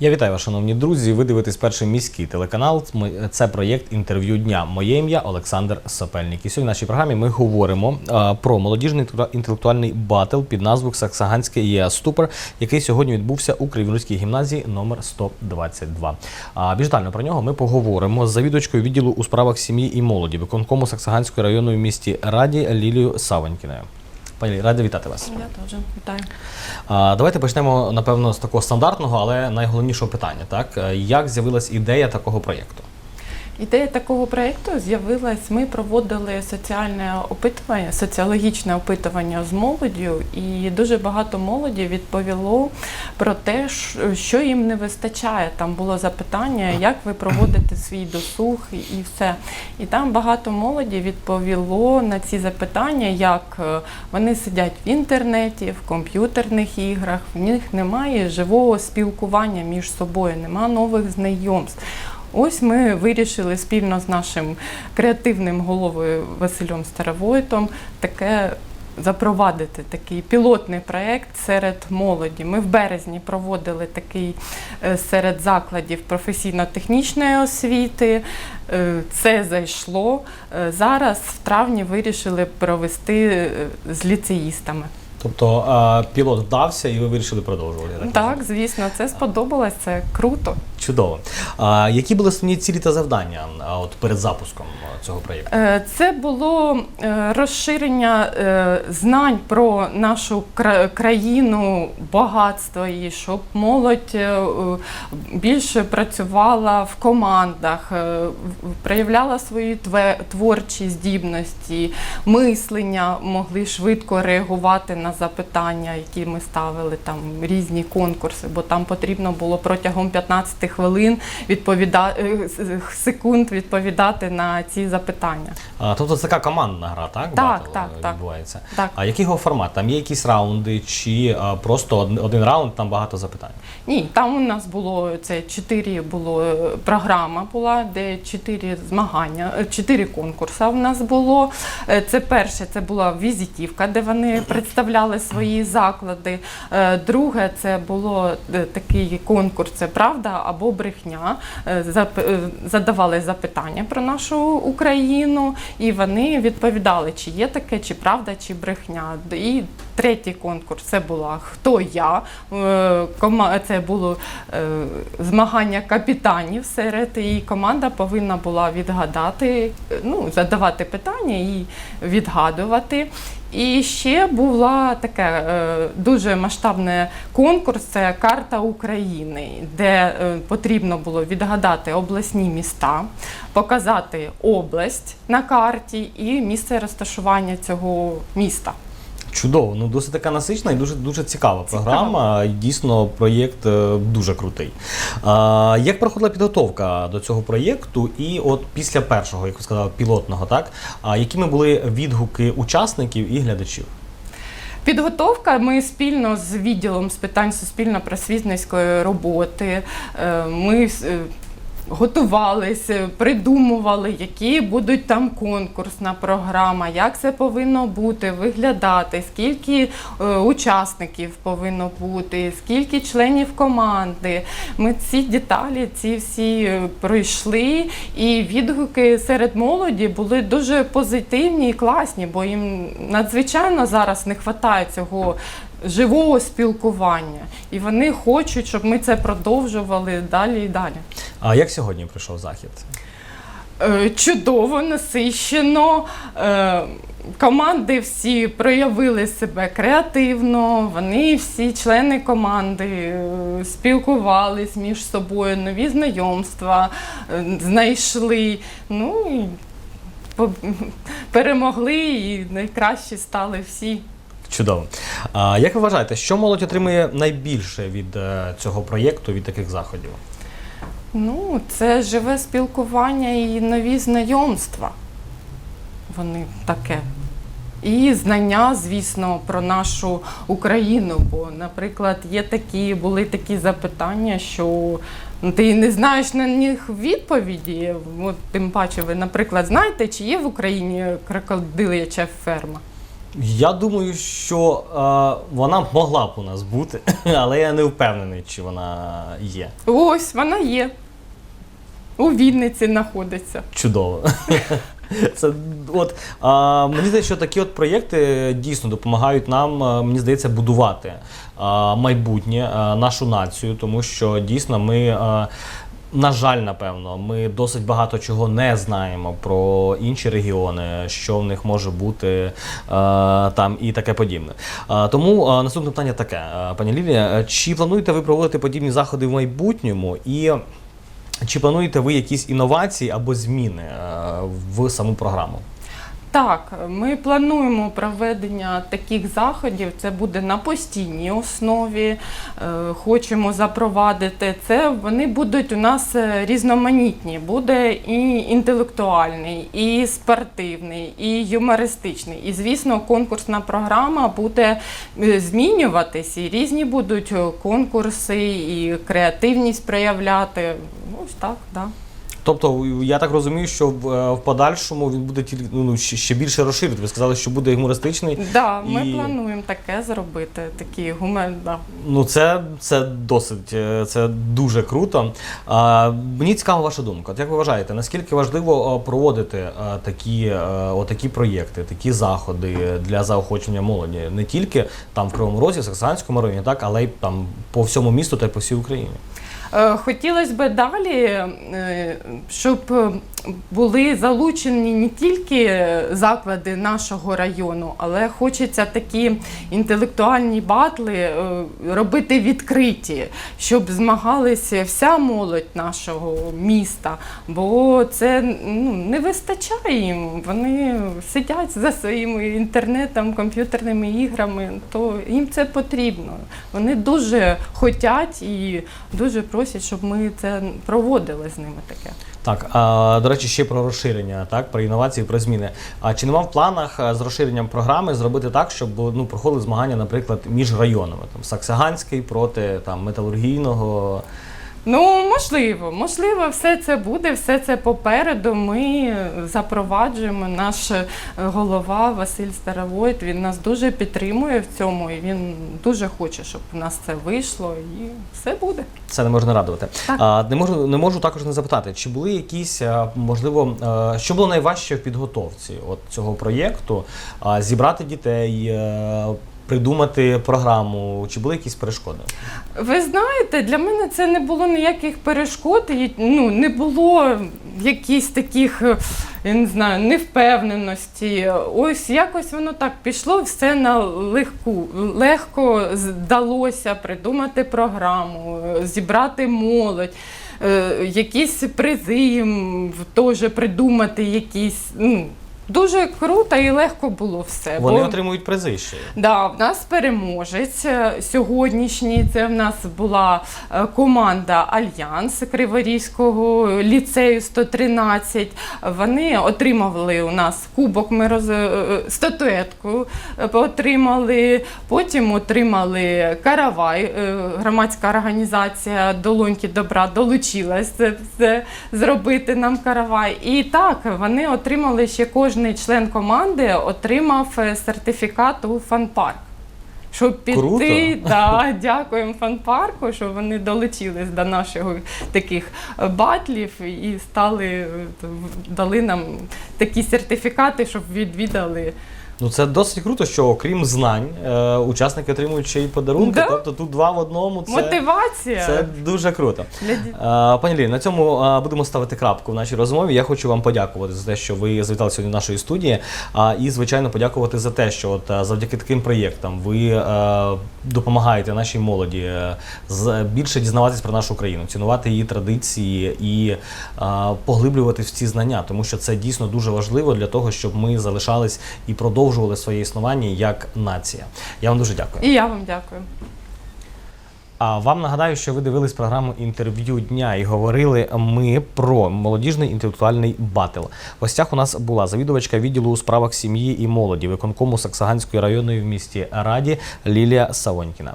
Я вітаю вас, шановні друзі. Ви дивитесь перший міський телеканал. Це проєкт інтерв'ю дня. Моє ім'я Олександр Сапельник. І сьогодні в нашій програмі ми говоримо а, про молодіжний інтелектуальний батл під назвою Саксаганське ЄА Ступор, який сьогодні відбувся у Кривінській гімназії номер 122. А більш детально про нього ми поговоримо з завідувачкою відділу у справах сім'ї і молоді виконкому Саксаганської районної в місті Раді Лілією Савонькіною. Пані радий вітати вас. Я теж вітаю. А, Давайте почнемо, напевно, з такого стандартного, але найголовнішого питання. Так? Як з'явилась ідея такого проєкту? Ідея такого проєкту з'явилась. Ми проводили соціальне опитування, соціологічне опитування з молоддю, і дуже багато молоді відповіло про те, що їм не вистачає. Там було запитання, як ви проводите свій досуг і- все. І там багато молоді відповіло на ці запитання, як е, вони сидять в інтернеті, в комп'ютерних іграх, в них немає живого спілкування між собою, нема нових знайомств. Ось ми вирішили спільно з нашим креативним головою Василем Старовойтом таке запровадити такий пілотний проєкт серед молоді. Ми в березні проводили такий е, серед закладів професійно-технічної освіти. Е, Це зайшло. Е, Зараз в травні вирішили провести з ліцеїстами. Тобто пілот вдався і ви вирішили продовжувати. я Так, звісно, це сподобалось, це круто. Чудово. А, які були основні цілі та завдання от перед запуском цього проєкту? Е, Це було е, розширення е, знань про нашу країну, багатство її, щоб молодь більше працювала в командах, проявляла свої творчі здібності, мислення, могли швидко реагувати на запитання, які ми ставили там різні конкурси, бо там потрібно було протягом 15 хвилин відповідати секунд відповідати на ці запитання. А, тобто це така командна гра, так? Так, так, е, відбувається. Так. А який його формат? Там є якісь раунди, чи а, просто один, один раунд, там багато запитань? Ні, там у нас було це чотири було е, програма була, де чотири змагання, е, чотири конкурси у нас було. Е, Це перше, це була візитівка, де вони представляли свої заклади. Е, Друге, це було е, такий конкурс, це правда або брехня. Е, е, Задавали запитання про нашу Україну, і вони відповідали, чи є таке, чи правда, чи брехня. І третій конкурс це була Хто я? Е, Це було е, змагання капітанів серед і команда повинна була відгадати, ну, задавати питання і відгадувати. І ще була таке е, дуже масштабний конкурс це карта України, де потрібно було відгадати обласні міста, показати область на карті і місце розташування цього міста. Чудово, ну досить така насична і дуже дуже цікава програма. І Дійсно, проєкт е, дуже крутий. А, як проходила підготовка до цього проєкту? І от після першого, як ви сказали, пілотного, так а якими були відгуки учасників і глядачів? Підготовка. Ми спільно з відділом з питань суспільно-просвітницької роботи. е, Ми е, готувалися, придумували, які будуть там конкурсна програма, як це повинно бути, виглядати, скільки е, учасників повинно бути, скільки членів команди. Ми ці деталі, ці всі е, пройшли, і відгуки серед молоді були дуже позитивні і класні, бо їм надзвичайно зараз не вистачає цього. Живого спілкування, і вони хочуть, щоб ми це продовжували далі і далі. А як сьогодні пройшов захід? Е, Чудово, насищено. Е, Команди всі проявили себе креативно. Вони всі члени команди е, спілкувались між собою, нові знайомства знайшли. Ну перемогли, і найкращі стали всі. Чудово. А як ви вважаєте, що молодь отримує найбільше від цього проєкту, від таких заходів? Ну, це живе спілкування і нові знайомства. Вони таке. І знання, звісно, про нашу Україну. Бо, наприклад, є такі, були такі запитання, що ти не знаєш на них відповіді. От, тим паче, ви, наприклад, знаєте, чи є в Україні крокодиляча ферма? Я думаю, що е, вона могла б у нас бути, але я не впевнений, чи вона є. Ось вона є. У Вінниці знаходиться. Чудово. Це от а, мені здається, що такі от проєкти дійсно допомагають нам, мені здається, будувати а, майбутнє, а, нашу націю, тому що дійсно ми. А, на жаль, напевно, ми досить багато чого не знаємо про інші регіони, що в них може бути е, там і таке подібне. Е, тому е, наступне питання таке, пані Лілія, чи плануєте ви проводити подібні заходи в майбутньому і чи плануєте ви якісь інновації або зміни в саму програму? Так, ми плануємо проведення таких заходів. Це буде на постійній основі. Е, Хочемо запровадити це. Вони будуть у нас е, різноманітні. Буде і інтелектуальний, і спортивний, і юмористичний. І звісно, конкурсна програма буде е, змінюватись. І різні будуть конкурси, і креативність проявляти. Ось так, так. Да. Тобто, я так розумію, що в, е, в подальшому він буде тільки ну, ще, ще більше розширити. Ви сказали, що буде гумористичний. Да, ми І- плануємо таке зробити. Такі гумен, да. Ну, це, це досить, е, це дуже круто. А, мені цікава ваша думка. От як ви вважаєте, наскільки важливо е, проводити такі, отакі проєкти, такі заходи для заохочення молоді не тільки там в Кривому Розі, Саксанському районі, так, але й там по всьому місту та й по всій Україні? Е, Хотілося б далі, е, щоб е, були залучені не тільки заклади нашого району, але хочеться такі інтелектуальні батли робити відкриті, щоб змагалися вся молодь нашого міста. Бо це ну, не вистачає їм. Вони сидять за своїм інтернетом, комп'ютерними іграми, то їм це потрібно. Вони дуже хочуть і дуже просять, щоб ми це проводили з ними таке. Так, а, до речі, ще про розширення, так, про інновації, про зміни. А чи нема в планах з розширенням програми зробити так, щоб ну, проходили змагання, наприклад, між районами? Там Саксаганський проти там, металургійного. Ну, можливо, можливо, все це буде, все це попереду. Ми запроваджуємо. Наш е, голова Василь Старовойт, він нас дуже підтримує в цьому, і він дуже хоче, щоб у нас це вийшло, і все буде. Це не можна радувати. Так. А, не можу не можу також не запитати, чи були якісь можливо, що було найважче в підготовці от цього проєкту? Зібрати дітей, е, придумати програму, чи були якісь перешкоди? Ви знаєте, для мене це не було ніяких перешкод, ну, не було якісь таких, е, я не знаю, невпевненості. Ось якось воно так пішло, все на легку. Легко вдалося придумати програму, зібрати молодь. е, Якісь призи їм теж придумати, якісь. Ну, дуже круто і легко було все. Вони бо- отримують призи ще. Да, в нас переможець е, сьогоднішній. Це в нас була е, команда Альянс Криворізького ліцею 113. Вони отримали у нас кубок. Ми роз... е, статуетку отримали. Потім отримали каравай. Громадська організація Долоньки добра долучилась це все зробити нам каравай. І так вони отримали ще кожний член команди отримав е, сертифікат у фанпарк. Щоб піти, Круто. да, дякуємо фанпарку, що вони долучились до наших таких е, батлів і стали е, дали нам такі сертифікати, щоб відвідали. Ну це досить круто, що окрім знань, е, учасники отримують ще й подарунки. Да. Тобто тут два в одному. Це, Мотивація це дуже круто. для дітей. Е, Пані Лі, на цьому е, будемо ставити крапку в нашій розмові. Я хочу вам подякувати за те, що ви завітали сьогодні до нашої студії. А, І, звичайно, подякувати за те, що от е, завдяки таким проєктам ви е, допомагаєте нашій молоді е, з- більше дізнаватись про нашу країну, цінувати її традиції і е, поглиблювати в ці знання, тому що це дійсно дуже важливо для того, щоб ми залишались і продовжували своє існування як нація. Я вам дуже дякую. І я вам дякую. А вам нагадаю, що ви дивились програму інтерв'ю дня і говорили ми про молодіжний інтелектуальний батл. В гостях у нас була завідувачка відділу у справах сім'ї і молоді виконкому Саксаганської районної в місті Раді Лілія Савонькіна.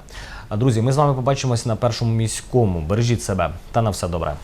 Друзі, ми з вами побачимось на першому міському. Бережіть себе та на все добре.